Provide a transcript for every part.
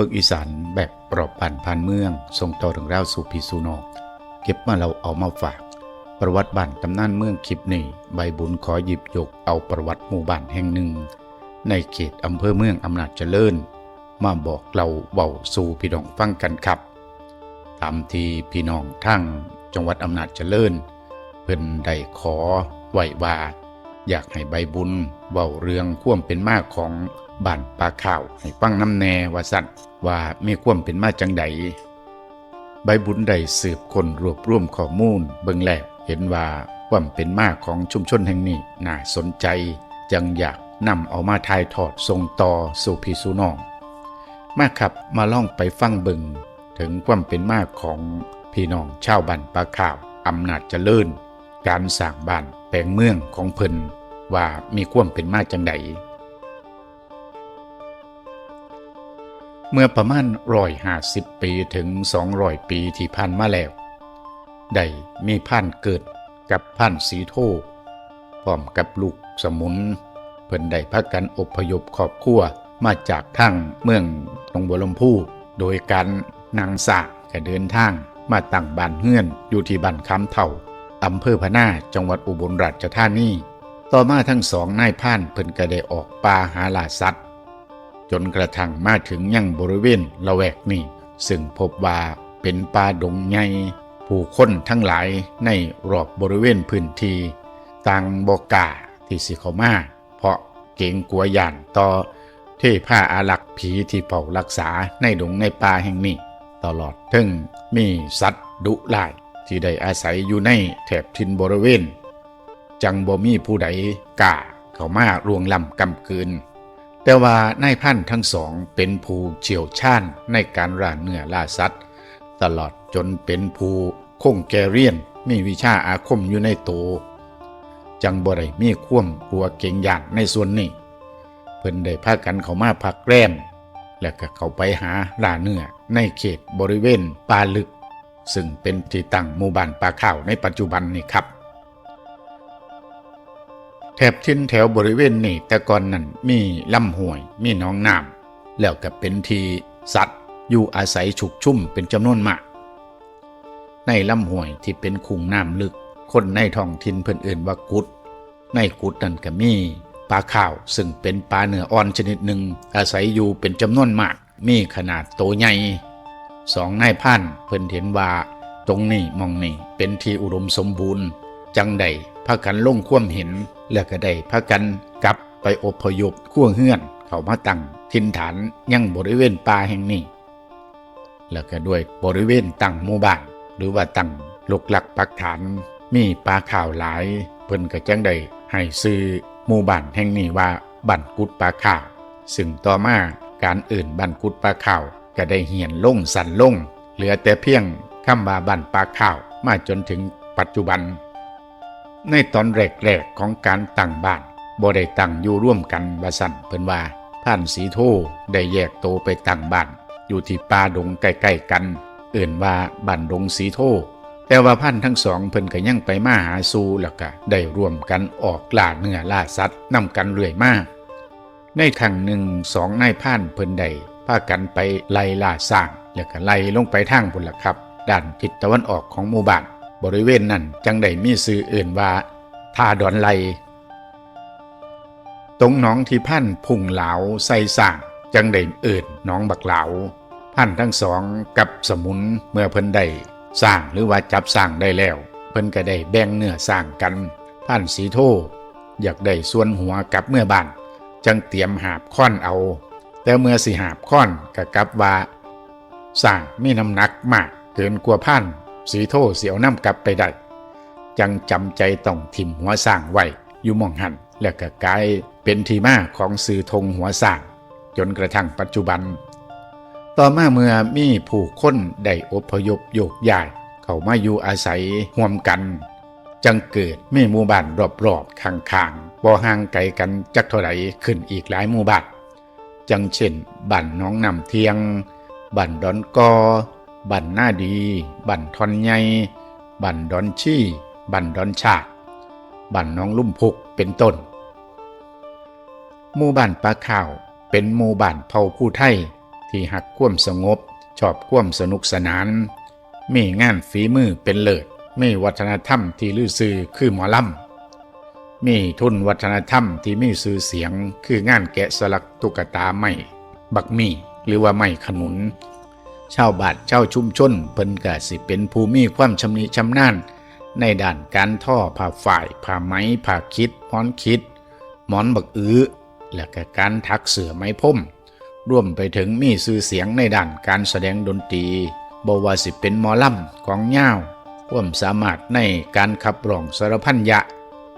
บิกอีสานแบบปลอบผ่านผ่านเมืองส่งต่อถึงราวสู่พี่สู่นอกเก็บมาเราเอามาฝาก ประวัติบ้านตำนานเมืองคลิปนี้ใบบุญขอหยิบยกเอาประวัติหมู่บ้านแห่งหนึ่ง ในเขตอำเภอเมืองอำนาจเจริญ มาบอกเราเบาสู่พี่น้องฟังกันครับตามที่พี่น้องทั้งจังหวัดอำนาจเจริญเพิ่นได้ขอไหวว่า อยากให้ใบบุญเว้าเรื่องควมเป็นมากของ บ้านปลาข่าวให้ฟังน้ำแน่ว่าสั่นว่ามีความเป็นมาจังใดใบบุญได้สืบคนรวบรวมข้อมูล เบิ่งแลกเห็นว่าความเป็นมาของชุมชนแห่งนี้น่าสนใจจังอยากนำเอามาถ่ายทอดส่งต่อสู่พี่สู่น้อง มาครับมาล่องไปฟังเบิงถึงความเป็นมาของพี่น้องชาวบ้านปลาข่าวอำนาจเจริญ การสร้างบ้านแปลงเมืองของเพิ่นว่ามีความเป็นมาจังใด เมื่อประมาณร้อยห้าสิบปีถึงสองร้อยปีที่ผ่านมาแล้ว ได้มีผ่านเกิดกับผ่านสีโทพร้อมกับลูกสมุน เพิ่นได้พักกันอพยพครอบครัวมาจากทางเมืองหนองบัวลำพูโดยการนางสากก็เดินทางมาตั้งบ้านเฮือนอยู่ที่บ้านคำเท่าอำเภอพะนาจังหวัดอุบลราชธานีต่อมาทั้งสองนายพรานเพิ่นก็ได้ออกป่าหาล่าสัตว์ จนกระทั่งมาถึงยังบริเวณละแวกนี้ซึ่งพบว่าเป็นป่าดงใหญ่ผู้คนทั้งหลายในรอบบริเวณพื้นที่ต่างบอกาที่สิเขามาเพราะเกรงกลัวย่านต่อเทผ้าอารักษ์ผีที่เผารักษาในดงในป่าแห่งนี้ ตลอดถึงมีสัตว์ดุร้ายที่ได้อาศัยอยู่ในแถบทินบริเวณ จังบ่มีผู้ใดกล้าเข้ามาร่วงล้ำกำกืน แต่ว่านายพันทั้งสองเป็นผู้เชี่ยวชาญในการล่าเนื้อล่าสัตว์ ตลอดจนเป็นผู้คงแกเรียนมีวิชาอาคมอยู่ในตัวจังบ่ได้มีความกลัวเก่งอยางในส่วนนี้ เพิ่นได้พากันเขามาพักแรม และก็เข้าไปหาล่าเนื้อในเขตบริเวณป่าลึก ซึ่งเป็นที่ตั้งหมู่บ้านป่าข้าวในปัจจุบันนี้ครับ แถบทิ้นแถวบริเวณนี้แต่ก่อนนั้นมีลำห้วย มีหนองน้ำแล้วก็เป็นที่สัตว์อยู่อาศัยฉุกชุ่มเป็นจำนวนมาก ในลำห้วยที่เป็นคุงน้ำลึก คนในท้องถิ่นเพิ่นเอื่นว่ากุด ในกุดนั่นก็มีปลาข้าวซึ่งเป็นปลาเนื้ออ่อนชนิดหนึ่ง อาศัยอยู่เป็นจำนวนมาก มีขนาดโตใหญ่สองนายพันเพิ่นเห็นว่า ตรงนี้มองนี่เป็นที่อุดมสมบูรณ์ จังใดากันลงความเห็น แล้วก็ได้พากันกลับไปอพยพขั้วเฮือน เขามาตั้งถิ่นฐานยังบริเวณป่าแห่งนี้ แล้วก็ด้วยบริเวณตั้งหมู่บ้านหรือว่าตั้งลกหลักปักฐานมีปลาข่าวหลาย เพิ่นก็จังได้ให้ซื้อหมู่บ้านแห่งนี้ว่าบ้านกุดปลาข่าวซึ่งต่อมาการอื่นบ้านกุดปลาข่าวก็ได้เหียนลงสันลง เหลือแต่เพียงคำว่าบ้านปลาข่าวมาจนถึงปัจจุบัน ในตอนแรกๆของการตั้งบ้านบ่ได้ตั้งอยู่ร่วมกันว่าสั่นเพิ่นว่าท่านสีโทได้แยกโตวไปตั้งบ้าน อยู่ที่ป่าดงใกล้ๆกัน เอื่นว่าบ้านดงสีโทแต่ว่าพันทั้งสองเพิ่นก็ยังไปมาหาสู่แล้วก็ได้ร่วมกันออกล่าเนื้อล่าสัตว์นำกันเรื่อยมาในครั้งหนึ่งสองนายพรานเพิ่นได้พากันไปไล่ล่าสร้างแล้วก็ไล่ลงไปทางพุ่นละครับ ด้านทิศตะวันออกของหมู่บ้าน บริเวณนั้นจังได้มีชื่ออื่นว่าท่าดอนไล ตรงหนองที่พันพุ่งเหลาใส่สางจังได้เอิ่นหนองบักเหลาพันทั้งสองกับสมุนเมื่อเพิ่นได้สร้างหรือว่าจับสร้างได้แล้ว เพิ่นก็ได้แบ่งเนื้อสร้างกันพันสีโทอยากได้ส่วนหัวกับเมื่อบ้านจังเตรียมหาบค้อนเอา แต่เมื่อสิหาบค้อนก็กลับว่าสร้างมีน้ำหนักมากเกินกว่าพัน สีโทเสียวน้ำกลับไปได้ จังจำใจต้องถิ่มหัวสร้างไว้อยู่มองหันแล้วก็กลายเป็นทีมาของสื่อธงหัวสร้าง จนกระทั่งปัจจุบัน ต่อมาเมื่อมีผู้คนได้อพยพโยกย้าย เข้ามาอยู่อาศัยห่วมกัน จังเกิดมีหมู่บ้านรอบๆข้างๆบ่ห่างไกลกันจักเท่าไหร่ขึ้นอีกหลายหมู่บ้านจังเช่นบ้านน้องนำเทียงบ้านดอนกอ บ้านหน้าดีบ้านทอนใหญ่บ้านดอนชี่บ้านดอนชาดบ้านน้องลุ่มพุกเป็นต้น หมู่บ้านปลาข่าวเป็นหมู่บ้านเผ่าผู้ไทย ที่หักควมสงบ ชอบควมสนุกสนาน มีงานฝีมือเป็นเลิศมีวัฒนธรรมที่ลือซื่อคือหมอลำมีทุนวัฒนธรรมที่มีชื่อเสียงคืองานแกะสลักตุ๊กตาไม้บักมี่หรือว่าไม้ขนุน ชาวบ้านชาวชุมชนเพิ่นก็สิเป็นผู้มีความชำนิชำนาญในด้านการท่อผ้าฝ่ายผ้าไหมผ้าคิดหมอนคิดหมอนบักอื้อและก็การทักเสือไม้พรมร่วมไปถึงมีชื่อเสียงในด้านการแสดงดนตรีบว่าสิเป็นมอลำกองย่าวความสามารถในการขับร้องสารพันยะ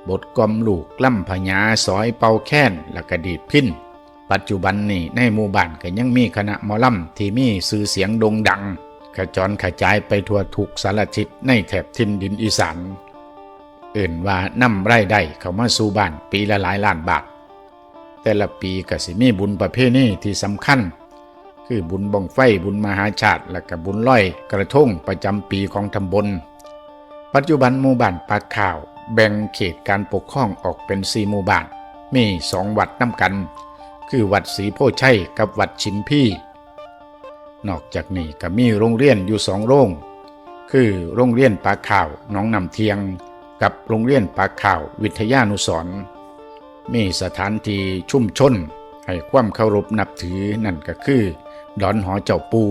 บทกลมลูกล่ำพญาสอยเป่าแค้นและกระดีดพิน ปัจจุบันนี้ในหมู่บ้านก็ยังมีคณะหมอลำที่มีชื่อเสียงโด่งดังขจรขจายไปทั่วทุกสารทิศในแถบทินดินอีสานเอื่นว่านำไรายได้เข้ามาสู่บ้านปีละหลายล้านบาท แต่ละปีก็สิมีบุญประเภทนี้ที่สำคัญ คือบุญบ่งไฟบุญมหาชาติ และก็บุญร้อยกระทงประจำปีของตำบล ปัจจุบันหมู่บ้านปากข่าว แบ่งเขตการปกครองออกเป็นสี่หมู่บ้านมีสองวัดน้ำกัน คือวัดศรีโพชัยกับวัดชิมพี่ นอกจากนี้ก็มีโรงเรียนอยู่สองโรง คือโรงเรียนปากข่าวน้องนำเทียง กับโรงเรียนปากข่าววิทยานุสรณ์มีสถานที่ชุ่มชน ให้ความเคารพนับถือนั่นก็คือดอนหอเจ้าปู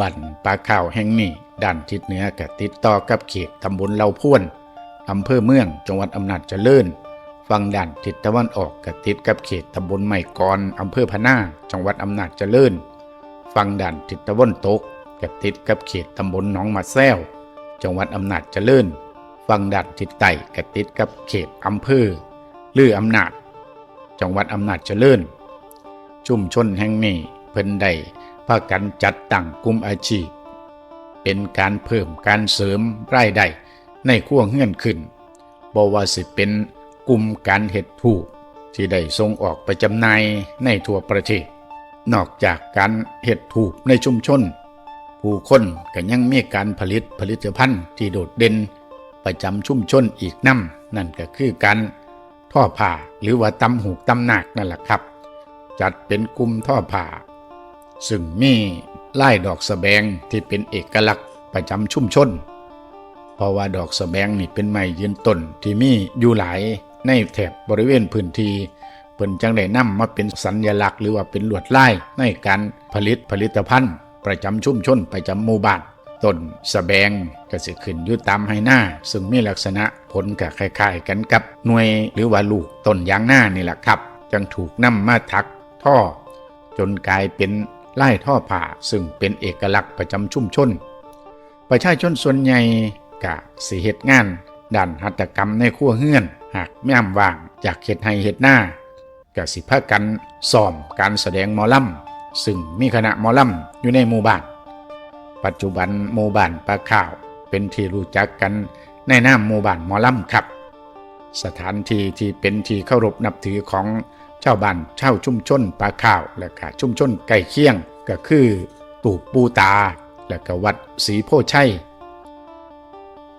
บั่นปลาข่าวแห่งนี้ด้านทิศเหนือก็ติดต่อกับเขตตำบลเหล่าพ่วนอำเภอเมืองจังหวัดอำนาจเจริญ ฝั่งด้านทิศตะวันออกก็ติดกับเขตตำบลใหม่กรอำเภอพะนาจังหวัดอำนาจเจริญ ฝั่งด้านทิศตะวันตกก็ติดกับเขตตำบลหนองมะแซวจังหวัดอำนาจเจริญ ฝั่งด้านทิศใต้ก็ติดกับเขตอำเภอลืออำนาจ จังหวัดอำนาจเจริญ ชุมชนแห่งนี้เพิ่นได้พากันจัดตั้งกลุ่มอาชีพ เป็นการเพิ่มการเสริมรายได้ในขั้วเงื่อนขึ้นบ่ว่าสิเป็น กลุ่มการเห็ดถูกที่ได้ส่งออกไปจำหน่ายในทั่วประเทศ นอกจากการเห็ดถูกในชุมชน ผู้คนก็ยังมีการผลิตผลิตภัณฑ์ที่โดดเด่น ประจำชุมชนอีกน้ำนั่นก็คือการท่อผ้าหรือว่าตำหูกตำหนักนั่นแหละครับ จัดเป็นกลุ่มท่อผ้าซึ่งมีลายดอกสะแบงที่เป็นเอกลักษณ์ประจำชุมชน เพราะว่าดอกสะแบงนี่เป็นไม้ยืนต้นที่มีอยู่หลาย ในแถบบริเวณพื้นที่เพิ่นจังได้นำมาเป็นสัญลักษณ์หรือว่าเป็นลวดลายในการผลิตผลิตภัณฑ์ ประจำชุมชนประจำหมู่บ้านต้นสะแบงก็สิขึ้นอยู่ตามให้หน้า ซึ่งมีลักษณะผลก็คล้ายๆกันกับหน่วยหรือว่าลูกต้นยางหน้านี่แหละครับ จังถูกนำมาถักท่อ จนกลายเป็นไล่ท่อผ่าซึ่งเป็นเอกลักษณ์ประจำชุมชน ประชาชนส่วนใหญ่กะสิเหตุงานด้านหัตถกรรมในครัวเฮือน หากแม่มว่างจากเฮ็ดให้เฮ็ดหน้ากสิพากันซ้อมการแสดงหมอลำซึ่งมีคณะหมอลำอยู่ในหมู่บ้าน ปัจจุบันหมู่บ้านปลาข่าวเป็นที่รู้จักกันในนามหมู่บ้านหมอลำครับ สถานที่ที่เป็นที่เคารพนับถือของชาวบ้านชาวชุมชนปลาข่าว และก็ชุมชนใกล้เคียงก็คือตูบปูตา และก็วัดศรีโพชัย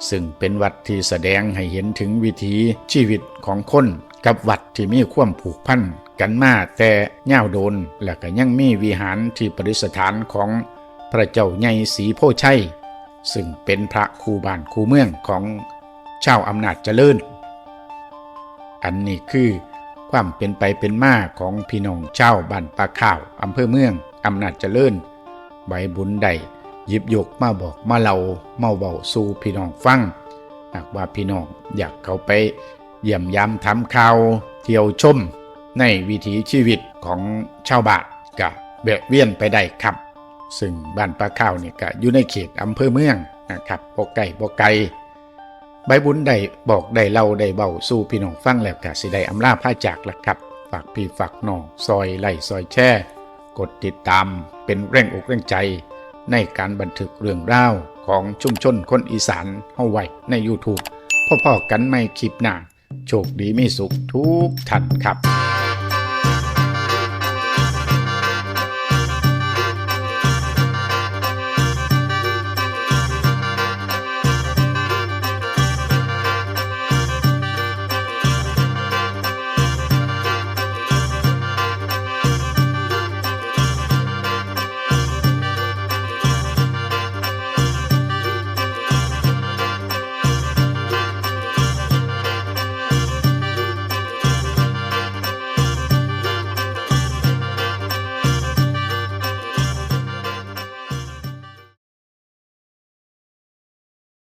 ซึ่งเป็นวัดที่แสดงให้เห็นถึงวิถีชีวิตของคนกับวัดที่มีความผูกพันกันมาแต่ย่าโดน และก็ยังมีวิหารที่ประดิษฐานของพระเจ้าใหญ่ศรีโพชัย ซึ่งเป็นพระคูบ้านคูเมืองของชาวอำนาจเจริญ อันนี้คือความเป็นไปเป็นมาของพี่น้องเจ้าวบ้านปาข่าวอำเภอเมืองอำนาจเจริญใบบุญใด หยิบยกมาบอกมาเล่ามาเว้าสู่พี่น้องฟังหากว่าพี่น้องอยากเข้าไปเยี่ยมยามทำข่าวเที่ยวชม ในวิถีชีวิตของชาวบ้านก็แวะเวียนไปได้ครับ ซึ่งบ้านปลาข้าวนี่ก็อยู่ในเขตอำเภอเมืองนะครับบ่ไก่บ่ไกลใบบุญได้บอกได้เล่าได้เบาสู่พี่น้องฟังแล้วก็สิได้อำลาผ้าจากละครับ ฝากพี่ฝากน้องซอยไล่ซอยแช่ กดติดตามเป็นแรงอกแรงใจ ในการบันทึกเรื่องราวของชุมชนคนอีสานเฮาไว้ใน YouTube พ่อๆกันไม่คลิปหน้า โชคดีมีสุขทุกท่านครับ